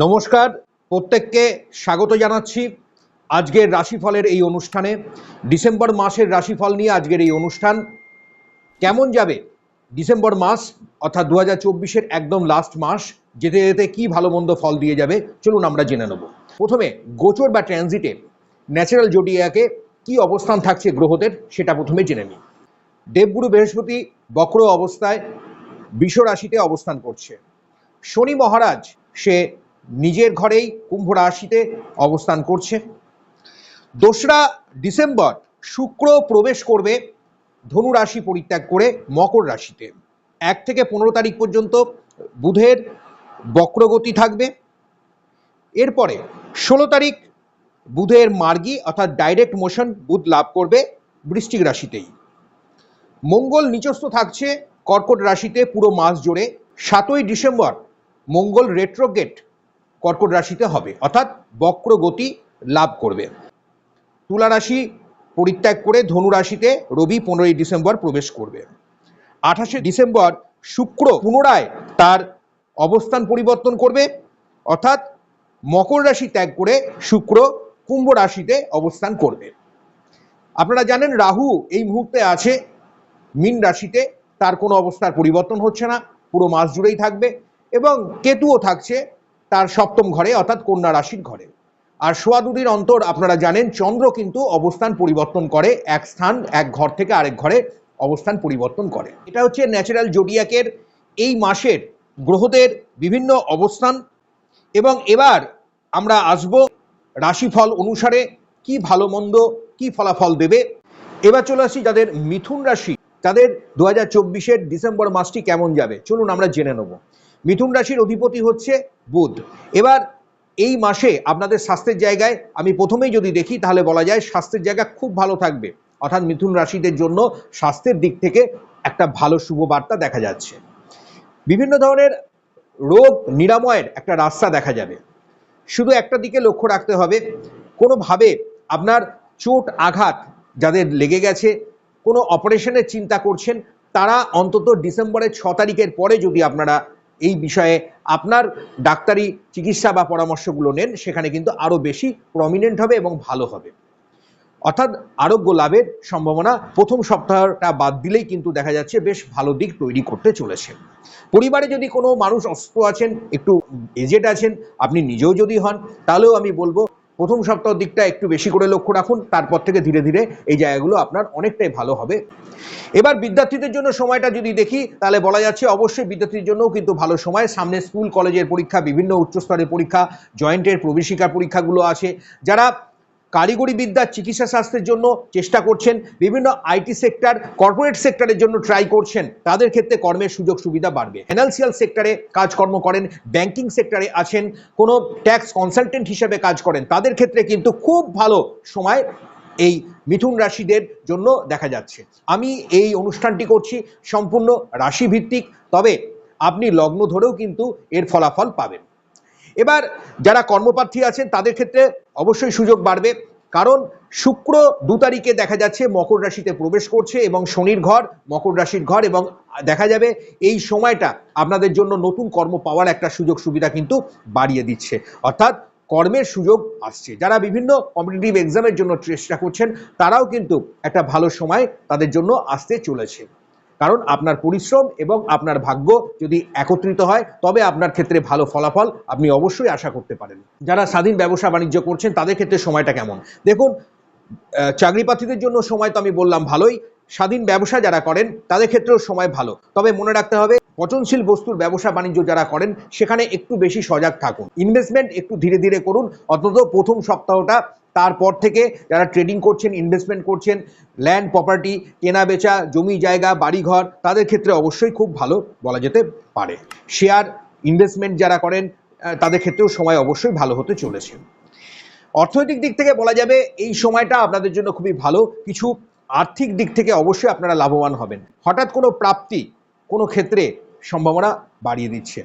নমস্কার, প্রত্যেককে স্বাগত জানাচ্ছি আজকের রাশিফলের এই অনুষ্ঠানে। ডিসেম্বর মাসের রাশিফল নিয়ে আজকের এই অনুষ্ঠান। কেমন যাবে ডিসেম্বর মাস, অর্থাৎ দু হাজার একদম লাস্ট মাস, যেতে যেতে কী ভালো মন্দ ফল দিয়ে যাবে, চলুন আমরা জেনে নেব। প্রথমে, গোচর বা ট্রানজিটে ন্যাচারাল জোডিয়াকে কি অবস্থান থাকছে গ্রহদের, সেটা প্রথমে জেনে নিই। দেবগুরু বৃহস্পতি বক্র অবস্থায়, বিষ রাশিতে অবস্থান করছে। শনি মহারাজ, সে নিজের ঘরেই কুম্ভ রাশিতে অবস্থান করছে। দোসরা ডিসেম্বর শুক্র প্রবেশ করবে ধনু রাশি পরিত্যাগ করে মকর রাশিতে। এক থেকে পনেরো তারিখ পর্যন্ত বুধের বক্রগতি থাকবে। এরপরে ষোলো তারিখ বুধের মার্গী অর্থাৎ ডাইরেক্ট মোশন বুধ লাভ করবে বৃষ্টিক রাশিতেই। মঙ্গল নিচস্থ থাকছে কর্কট রাশিতে পুরো মাস জুড়ে। সাতই ডিসেম্বর মঙ্গল রেট্রোগেট কর্কট রাশিতে হবে, অর্থাৎ বক্র গতি লাভ করবে। তুলা রাশি পরিত্যাগ করে ধনু রাশিতে রবি পনেরোই ডিসেম্বর প্রবেশ করবে। আঠাশে ডিসেম্বর শুক্র পুনরায় তার অবস্থান পরিবর্তন করবে, অর্থাৎ মকর রাশি ত্যাগ করে শুক্র কুম্ভ রাশিতে অবস্থান করবে। আপনারা জানেন রাহু এই মুহূর্তে আছে, মীন রাশিতে তার কোনো অবস্থার পরিবর্তন হচ্ছে না, পুরো মাস জুড়েই থাকবে এবং কেতুও থাকছে তার সপ্তম ঘরে, অর্থাৎ কন্যা রাশির ঘরে। আর সোয়া দুদিন অন্তর, আপনারা জানেন, চন্দ্র কিন্তু অবস্থান পরিবর্তন করে, এক স্থান, এক ঘর থেকে আরেক ঘরে অবস্থান পরিবর্তন করে। এটা হচ্ছে ন্যাচারাল জোডিয়াকের এই মাসের গ্রহদের বিভিন্ন অবস্থান। এবং এবার আমরা আসব রাশিফল অনুসারে, কি ভালো মন্দ, কি ফলাফল দেবে। এবার চলে আসি যাদের মিথুন রাশি তাদের দু হাজার ডিসেম্বর মাসটি কেমন যাবে। চলুন আমরা জেনে নেব। মিথুন রাশির অধিপতি হচ্ছে বুধ। এবার এই মাসে আপনাদের স্বাস্থ্যের জায়গায় আমি প্রথমেই যদি দেখি, তাহলে বলা যায় স্বাস্থ্যের জায়গা খুব ভালো থাকবে। অর্থাৎ মিথুন রাশিদের জন্য স্বাস্থ্যের দিক থেকে একটা ভালো শুভ বার্তা দেখা যাচ্ছে। বিভিন্ন ধরনের রোগ নিরাময়ের একটা রাস্তা দেখা যাবে। শুধু একটা দিকে লক্ষ্য রাখতে হবে, কোনোভাবে আপনার চোট আঘাত যাদের লেগে গেছে, কোনো অপারেশনের চিন্তা করছেন, তারা অন্তত ডিসেম্বরের ছ তারিখের পরে যদি আপনারা এই বিষয়ে আপনার ডাক্তারি চিকিৎসা বা পরামর্শগুলো নেন, সেখানে কিন্তু আরও বেশি প্রমিনেন্ট হবে এবং ভালো হবে। অর্থাৎ আরোগ্য লাভের সম্ভাবনা প্রথম সপ্তাহটা বাদ দিলেই কিন্তু দেখা যাচ্ছে বেশ ভালো দিক তৈরি করতে চলেছে। পরিবারে যদি কোনো মানুষ অসুস্থ আছেন, একটু এজেড আছেন, আপনি নিজেও যদি হন, তাহলেও আমি বলব প্রথম সপ্তাহ দিকটা একটু বেশি করে লক্ষ্য রাখুন, তারপর থেকে ধীরে ধীরে এই জায়গাগুলো আপনার অনেকটাই ভালো হবে। এবার বিদ্যার্থীদের জন্য সময়টা যদি দেখি, তাহলে বলা যাচ্ছে অবশ্যই বিদ্যার্থীর জন্যও কিন্তু ভালো সময়। সামনে স্কুল, কলেজের পরীক্ষা, বিভিন্ন উচ্চস্তরের পরীক্ষা, জয়েন্টের প্রবেশিকার পরীক্ষাগুলো আছে। যারা কারিগরি বিদ্যা, চিকিৎসা স্বাস্থ্যের জন্য চেষ্টা করছেন, বিভিন্ন আইটি সেক্টর, কর্পোরেট সেক্টরের জন্য ট্রাই করছেন, তাদের ক্ষেত্রে কর্মের সুযোগ সুবিধা বাড়বে। ফিনান্সিয়াল সেক্টরে কাজকর্ম করেন, ব্যাংকিং সেক্টরে আছেন, কোনো ট্যাক্স কনসালটেন্ট হিসেবে কাজ করেন, তাদের ক্ষেত্রে কিন্তু খুব ভালো সময় এই মিথুন রাশিদের জন্য দেখা যাচ্ছে। আমি এই অনুষ্ঠানটি করছি সম্পূর্ণ রাশিভিত্তিক, তবে আপনি লগ্ন ধরেও কিন্তু এর ফলাফল পাবেন। এবার যারা কর্মপ্রার্থী আছেন, তাদের ক্ষেত্রে অবশ্যই সুযোগ বাড়বে, কারণ শুক্র দু তারিখে দেখা যাচ্ছে মকর রাশিতে প্রবেশ করছে এবং শনির ঘর, মকর রাশির ঘর এবং দেখা যাবে এই সময়টা আপনাদের জন্য নতুন কর্ম পাওয়ার একটা সুযোগ সুবিধা কিন্তু বাড়িয়ে দিচ্ছে। অর্থাৎ কর্মের সুযোগ আসছে। যারা বিভিন্ন কম্পিটিটিভ এক্সামের জন্য চেষ্টা করছেন, তারাও কিন্তু একটা ভালো সময় তাদের জন্য আসতে চলেছে। কারণ আপনার পরিশ্রম এবং আপনার ভাগ্য যদি একত্রিত হয়, তবে আপনার ক্ষেত্রে ভালো ফলাফল আপনি অবশ্যই আশা করতে পারেন। যারা স্বাধীন ব্যবসা বাণিজ্য করছেন, তাদের ক্ষেত্রে সময়টা কেমন? দেখুন চাকরি প্রার্থীদের জন্য সময় তো আমি বললাম ভালোই। স্বাধীন ব্যবসা যারা করেন, তাদের ক্ষেত্রেও সময় ভালো। তবে মনে রাখতে হবে পচনশীল বস্তুর ব্যবসা বাণিজ্য যারা করেন, সেখানে একটু বেশি সজাগ থাকুন। ইনভেস্টমেন্ট একটু ধীরে ধীরে করুন। অন্তত প্রথম সপ্তাহটা, তারপর থেকে যারা ট্রেডিং করছেন ইনভেস্টমেন্ট করছেন ল্যান্ড প্রপার্টি কেনা বেচা, জমি জায়গা, বাড়িঘর, তাদের ক্ষেত্রে অবশ্যই খুব ভালো বলা যেতে পারে। শেয়ার ইনভেস্টমেন্ট যারা করেন তাদের ক্ষেত্রেও সময় অবশ্যই ভালো হতে চলেছে। অর্থনৈতিক দিক থেকে বলা যাবে, এই সময়টা আপনাদের জন্য খুবই ভালো। কিছু আর্থিক দিক থেকে অবশ্যই আপনারা লাভবান হবেন। হঠাৎ কোনো প্রাপ্তি কোনো ক্ষেত্রে সম্ভাবনা বাড়িয়ে দিচ্ছে।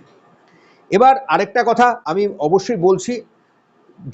এবার আরেকটা কথা আমি অবশ্যই বলছি,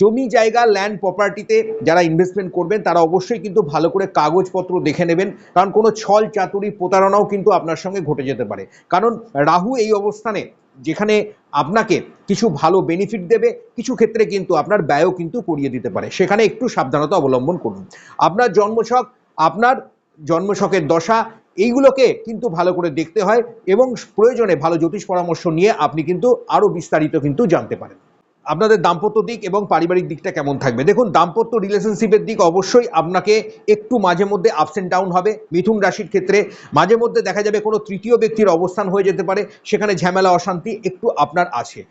জমি জায়গা ল্যান্ড প্রপার্টিতে যারা ইনভেস্টমেন্ট করবেন, তারা অবশ্যই কিন্তু ভালো করে কাগজপত্র দেখে নেবেন, কারণ কোনো ছল চাতুরি প্রতারণাও কিন্তু আপনার সঙ্গে ঘটে যেতে পারে। কারণ রাহু এই অবস্থানে যেখানে আপনাকে কিছু ভালো বেনিফিট দেবে, কিছু ক্ষেত্রে কিন্তু আপনার ব্যয়ও কিন্তু করিয়ে দিতে পারে। সেখানে একটু সাবধানতা অবলম্বন করুন। আপনার জন্মছক, আপনার জন্মছকের দশা এইগুলোকে কিন্তু ভালো করে দেখতে হয় এবং প্রয়োজনে ভালো জ্যোতিষ পরামর্শ নিয়ে আপনি কিন্তু আরও বিস্তারিত কিন্তু জানতে পারেন। আপনাদের দাম্পত্য দিক এবং পারিবারিক দিকটা কেমন থাকবে? দেখুন, দাম্পত্য রিলেশনশিপের দিক অবশ্যই আপনাকে একটু মাঝে মধ্যে আপস অ্যান্ড ডাউন হবে। মিথুন রাশির ক্ষেত্রে মাঝে মধ্যে দেখা যাবে কোনো তৃতীয় ব্যক্তির অবস্থান হয়ে যেতে পারে, সেখানে ঝামেলা, অশান্তি একটু আপনার আছে।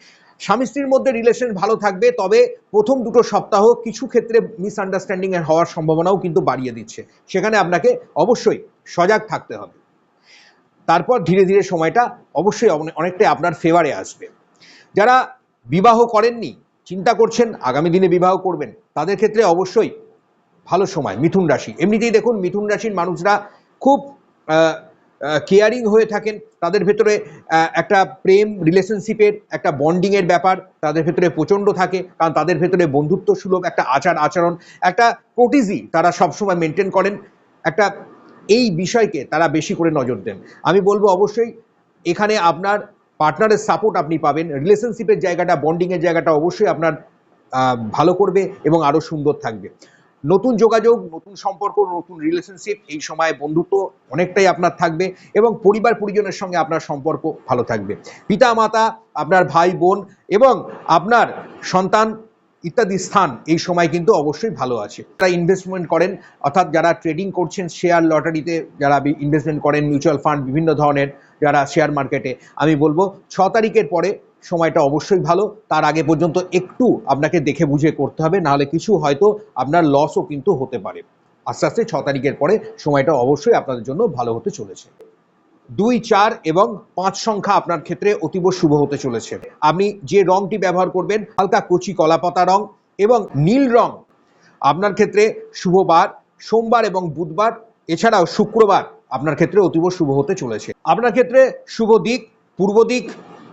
স্বামী স্ত্রীর মধ্যে রিলেশন ভালো থাকবে, তবে প্রথম দুটো সপ্তাহ কিছু ক্ষেত্রে মিসআন্ডারস্ট্যান্ডিং এর হওয়ার সম্ভাবনাও কিন্তু বাড়িয়ে দিচ্ছে। সেখানে আপনাকে অবশ্যই সজাগ থাকতে হবে। তারপর ধীরে ধীরে সময়টা অবশ্যই অনে- অনেকটাই আপনার ফেভারে আসবে। যারা বিবাহ করেননি, চিন্তা করছেন আগামী দিনে বিবাহ করবেন, তাদের ক্ষেত্রে অবশ্যই ভালো সময়, মিথুন রাশি। এমনিতেই দেখুন, মিথুন রাশির মানুষরা খুব কেয়ারিং হয়ে থাকেন। তাদের ভেতরে একটা প্রেম রিলেশনশিপের একটা বন্ডিংয়ের ব্যাপার তাদের ভেতরে প্রচণ্ড থাকে। কারণ তাদের ভেতরে বন্ধুত্ব সুলভ একটা আচার আচরণ একটা কোটিজি তারা সবসময় মেনটেন করেন। একটা এই বিষয়কে তারা বেশি করে নজর দেন। আমি বলব অবশ্যই, এখানে আপনার পার্টনারের সাপোর্ট আপনি পাবেন, রিলেশনশিপের জায়গাটা, বন্ডিংয়ের জায়গাটা অবশ্যই আপনার ভালো করবে এবং আরও সুন্দর থাকবে। নতুন যোগাযোগ, নতুন সম্পর্ক, নতুন রিলেশনশিপ, এই সময় বন্ধুত্ব অনেকটাই আপনার থাকবে এবং পরিবার পরিজনের সঙ্গে আপনার সম্পর্ক ভালো থাকবে। পিতা মাতা আপনার ভাই বোন এবং আপনার সন্তান ইত্যাদি স্থান এই সময় কিন্তু অবশ্যই ভালো আছে। যারা ইনভেস্টমেন্ট করেন, অর্থাৎ যারা ট্রেডিং করছেন শেয়ার লটারিতে যারা ইনভেস্টমেন্ট করেন মিউচুয়াল ফান্ড বিভিন্ন ধরনের যারা শেয়ার মার্কেটে আমি বলব ছ তারিখের পরে সময়টা অবশ্যই ভালো। তার আগে পর্যন্ত একটু আপনাকে দেখে বুঝে করতে হবে, নাহলে কিছু হয়তো আপনার লসও কিন্তু হতে পারে। আস্তে আস্তে ছ তারিখের পরে সময়টা অবশ্যই আপনাদের জন্য ভালো হতে চলেছে। দুই, চার এবং পাঁচ সংখ্যা আপনার ক্ষেত্রে অতীব শুভ হতে চলেছে। আপনি যে রংটি ব্যবহার করবেন, হালকা কচি কলাপাতা রং এবং নীল রং আপনার ক্ষেত্রে শুভবার, সোমবার এবং বুধবার, এছাড়াও শুক্রবার আপনার ক্ষেত্রে অতীব শুভ হতে চলেছে। আপনার ক্ষেত্রে শুভ দিক, পূর্ব দিক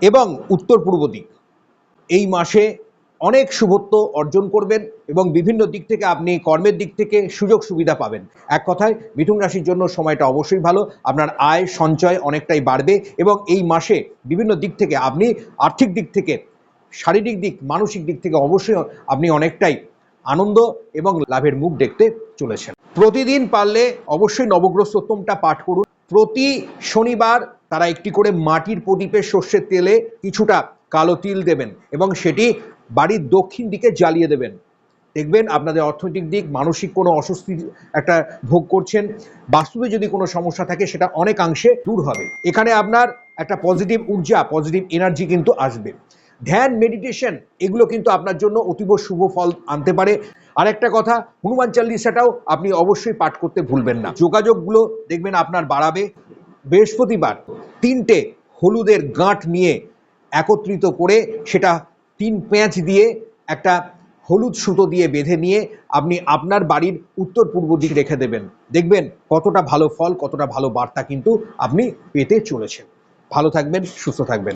এবং উত্তর পূর্ব দিক। এই মাসে অনেক শুভত্ব অর্জন করবেন এবং বিভিন্ন দিক থেকে আপনি কর্মের দিক থেকে সুযোগ সুবিধা পাবেন। এক কথায়, মিথুন রাশির জন্য সময়টা অবশ্যই ভালো। আপনার আয়, সঞ্চয় অনেকটাই বাড়বে এবং এই মাসে বিভিন্ন দিক থেকে আপনি আর্থিক দিক থেকে, শারীরিক দিক, মানসিক দিক থেকে অবশ্যই আপনি অনেকটাই আনন্দ এবং লাভের মুখ দেখতে চলেছেন। প্রতিদিন পারলে অবশ্যই নবগ্রহ সত্যমটা পাঠ করুন। প্রতি শনিবার তারা একটি করে মাটির প্রদীপের সর্ষের তেলে কিছুটা কালো তিল দেবেন এবং সেটি বাড়ির দক্ষিণ দিকে জ্বালিয়ে দেবেন। দেখবেন আপনাদের অর্থনৈতিক দিক, মানসিক কোনো অস্বস্তি একটা ভোগ করছেন বাস্তবে যদি কোনো সমস্যা থাকে সেটা অনেকাংশে দূর হবে। এখানে আপনার একটা পজিটিভ ঊর্জা পজিটিভ এনার্জি কিন্তু আসবে। ধ্যান মেডিটেশন এগুলো কিন্তু আপনার জন্য অতীব শুভ ফল আনতে পারে। আরেকটা কথা, হনুমান চাল্লিশাটাও আপনি অবশ্যই পাঠ করতে ভুলবেন না। যোগাযোগগুলো দেখবেন আপনার বাড়াবে। বৃহস্পতিবার তিনটে হলুদের গাঁট নিয়ে একত্রিত করে সেটা তিন পেঁয়াজ দিয়ে একটা হলুদ সুতো দিয়ে বেঁধে নিয়ে আপনি আপনার বাড়ির উত্তর পূর্ব দিক রেখে দেবেন। দেখবেন কতটা ভালো ফল, কতটা ভালো বার্তা কিন্তু আপনি পেতে চলেছেন। ভালো থাকবেন, সুস্থ থাকবেন।